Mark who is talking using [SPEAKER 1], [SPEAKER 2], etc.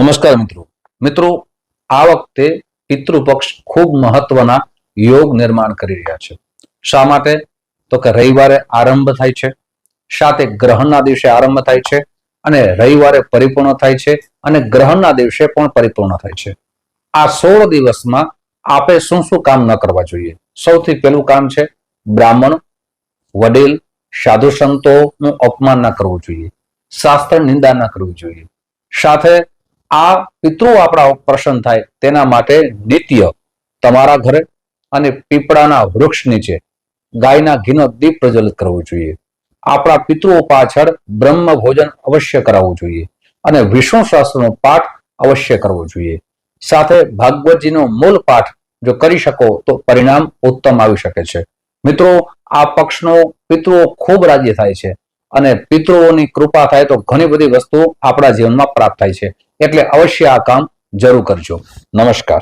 [SPEAKER 1] નમસ્કાર મિત્રો. મિત્રો, આ વખતે પિતૃપક્ષ ખૂબ મહત્વના યોગ નિર્માણ કરી રહ્યા છે. શા માટે? તો કે રવિવારે આરંભ થાય છે. સાથે ગ્રહણના દિવસે આરંભ થાય છે અને રવિવારે પરિપૂર્ણ થાય છે અને ગ્રહણના દિવસે પણ પરિપૂર્ણ થાય છે. આ સોળ દિવસમાં આપે શું શું કામ ન કરવા જોઈએ? સૌથી પહેલું કામ છે બ્રાહ્મણ, વડીલ, સાધુ સંતોનું અપમાન ન કરવું જોઈએ. શાસ્ત્ર નિંદા ન કરવી જોઈએ. સાથે આ પિતૃ આપણા પ્રસન્ન થાય, તેના માટે નિત્ય તમારા ઘરે અને પીપળાના વૃક્ષ નીચે ગાયના ઘીનો દીપ પ્રજ્વલિત કરવો જોઈએ. આપણા પિતૃઓ પાછળ બ્રહ્મ ભોજન અવશ્ય કરાવવું જોઈએ અને વિષ્ણુ શાસ્ત્રનો પાઠ અવશ્ય કરવો જોઈએ. સાથે ભાગવતજીનો મૂળ પાઠ જો કરી શકો તો પરિણામ ઉત્તમ આવી શકે છે. મિત્રો, આ પક્ષનો પિતૃઓ ખૂબ રાજી થાય છે અને પિતૃઓની કૃપા થાય તો ઘણી બધી વસ્તુઓ આપણા જીવનમાં પ્રાપ્ત થાય છે. એટલે અવશ્ય આ કામ જરૂર કરજો. નમસ્કાર.